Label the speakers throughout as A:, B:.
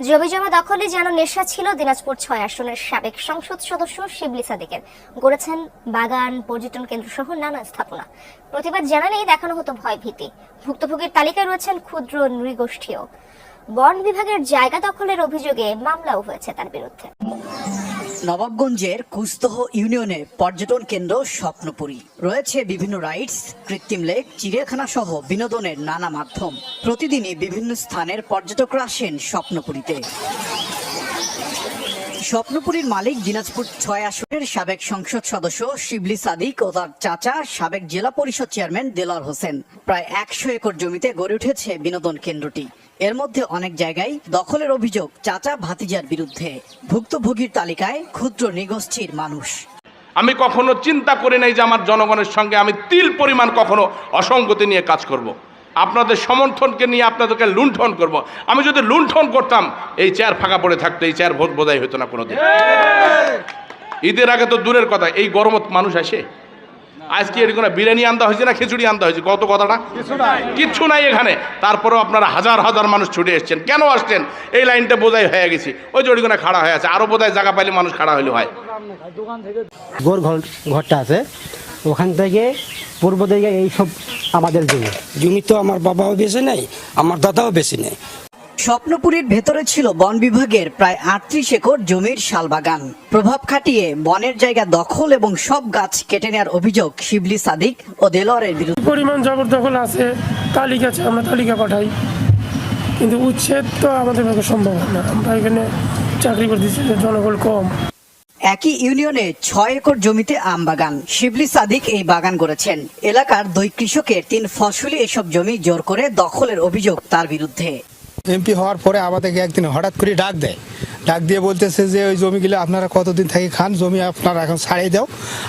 A: জমিজমা দখলে যেন নেশা ছিল দিনাজপুর ছয় আসনের সাবেক সংসদ সদস্য শিবলি সাদিকের। গড়েছেন বাগান, পর্যটন কেন্দ্র সহ নানা স্থাপনা। প্রতিবাদ জানালেই দেখানো হতো ভয় ভীতি ভুক্তভোগীর তালিকায় রয়েছেন ক্ষুদ্র নৃগোষ্ঠীও। বন বিভাগের জায়গা দখলের অভিযোগে মামলাও হয়েছে তার বিরুদ্ধে।
B: নবাবগঞ্জের কুস্তহ ইউনিয়নে পর্যটন কেন্দ্র স্বপ্নপুরী। রয়েছে বিভিন্ন রাইডস, কৃত্রিম লেক, চিড়িয়াখানা সহ বিনোদনের নানা মাধ্যম। প্রতিদিনই বিভিন্ন স্থানের পর্যটকরা আসেন স্বপ্নপুরীতে। স্বপ্নপুরীর মালিক দিনাজপুর ছয় আসনের সাবেক সংসদ সদস্য শিবলি সাদিক ও তার চাচা সাবেক জেলা পরিষদ চেয়ারম্যান দেলার হোসেন। প্রায় একশো একর জমিতে গড়ে উঠেছে বিনোদন কেন্দ্রটি। এর মধ্যে অনেক জায়গায় দখলের অভিযোগ চাচা ভাতিজার বিরুদ্ধে। ভুক্তভোগীর তালিকায় ক্ষুদ্র নিগোষ্ঠীর মানুষ।
C: আমি কখনো চিন্তা করি নাই যে আমার জনগণের সঙ্গে আমি তিল পরিমাণ কখনো অসঙ্গতি নিয়ে কাজ করব। আপনাদের সমর্থনকে নিয়ে আপনাদেরকে লুণ্ঠন করব। আমি যদি লুণ্ঠন করতাম এই চেয়ার ফাঁকা পড়ে থাকতো এই চেয়ার ভোট বোধাই হতো না কোনোদিন। ঈদের আগে তো দূরের কথা এই গরমত মানুষ আসে? আজকে এরকম না বিরিয়ানি আনতে হয়েছে না খিচুড়ি আনতে হয়েছে? কত কথাটা? কিচ্ছু নাই এখানে। তারপরেও আপনারা হাজার হাজার মানুষ ছুটে এসছেন। কেন আসছেন? এই লাইনটা বোধহয় হয়ে গেছি। ওই যে ওইখানে খাড়া হয়ে আছে। আরও বোধহয় জায়গা পাইলে মানুষ খাড়া হইলে হয়।
D: গোর ঘর ঘরটা আছে। ওখান থেকে পূর্ব দিকে এইসব আমাদের জমি।
E: জমি তো আমার বাবাও বেশি নেই আমার দাদাও বেশি নেই
B: স্বপ্নপুরীর ভেতরে ছিল বন বিভাগের প্রায় আটত্রিশ একর জমির শালবাগান। প্রভাব খাটিয়ে বনের জায়গা দখল এবং সব গাছ কেটে নেওয়ার অভিযোগ শিবলি সাদিক ও দেলোয়ারের বিরুদ্ধে।
F: পরিমাণ জবরদখল আছে তালিকা আছে আমরা তালিকা পাঠাই। কিন্তু উচ্ছেদ তো আমাদের পক্ষে সম্ভব হয় না। আমরা এখানে চাকরি করতেছি জনবল কম।
B: একই ইউনিয়নে ছয় একর জমিতে আম বাগান। শিবলি সাদিক এই বাগান করেছেন। এলাকার দুই কৃষকের তিন ফসলি এসব জমি জোর করে দখলের অভিযোগ তার বিরুদ্ধে।
G: এমপি হওয়ার পরে আমাদেরকে একদিন হঠাৎ করে ডাক দেয়। ডাক দিয়ে বলতেছে যে ওই জমিগুলো আপনারা কতদিন থেকে খান? জমি আপনারা এখন ছাড়িয়ে দাও।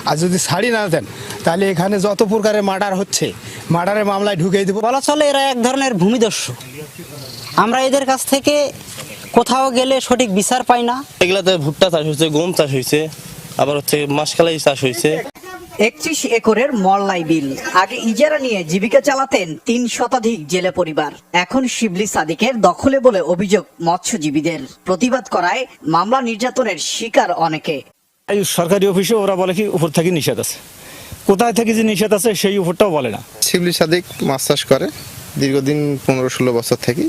G: আর যদি ছাড়ি না দেন তাহলে এখানে যত প্রকারের মার্ডার হচ্ছে মার্ডারের মামলায় ঢুকিয়ে দেবো।
D: বলা চলে এরা এক ধরনের ভূমিদস্যু। আমরা এদের কাছ থেকে কোথাও গেলে সঠিক বিচার পাই না।
H: এগুলাতে ভুট্টা চাষ হয়েছে গম চাষ হয়েছে আবার হচ্ছে মাসকালাই চাষ হয়েছে।
B: একত্রিশ একরের মল্লাই বিল। আগে ইজারা নিয়ে জীবিকা চালাতেন তিন শতাধিক জেলে পরিবার। এখন শিবলি সাদিকের দখলে বলে অভিযোগ মৎস্যজীবীদের। প্রতিবাদ করায় মামলা নির্যাতনের শিকার অনেকে।
I: এই সরকারি অফিসে ওরা বলে কি উপর থেকে নিষেধ আছে। কোথায় থেকে যে নিষেধ আছে সেই উপরটাও বলে না।
J: শিবলি সাদিক মাছ চাষ করে দীর্ঘদিন পনেরো ষোলো বছর থেকে।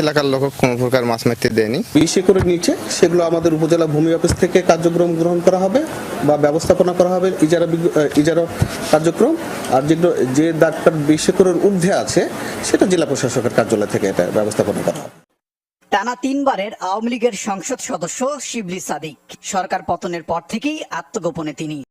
J: এলাকার লোক কোনো প্রকার মাছ মারতে দেয়নি।
K: বিশ একরের নিচে সেগুলো আমাদের উপজেলা ভূমি অফিস থেকে কার্যক্রম গ্রহণ করা হবে বা ব্যবস্থাপনা করা হবে ইজারা ইজারা কার্যক্রম। আর যেগুলো যে দাগটা বিশ একরের ঊর্ধ্বে আছে সেটা জেলা প্রশাসকের কার্যালয় থেকে এটা ব্যবস্থাপনা করা হবে।
B: টানা তিনবারের আওয়ামী লীগের সংসদ সদস্য শিবলি সাদিক। সরকার পতনের পর থেকেই আত্মগোপনে তিনি।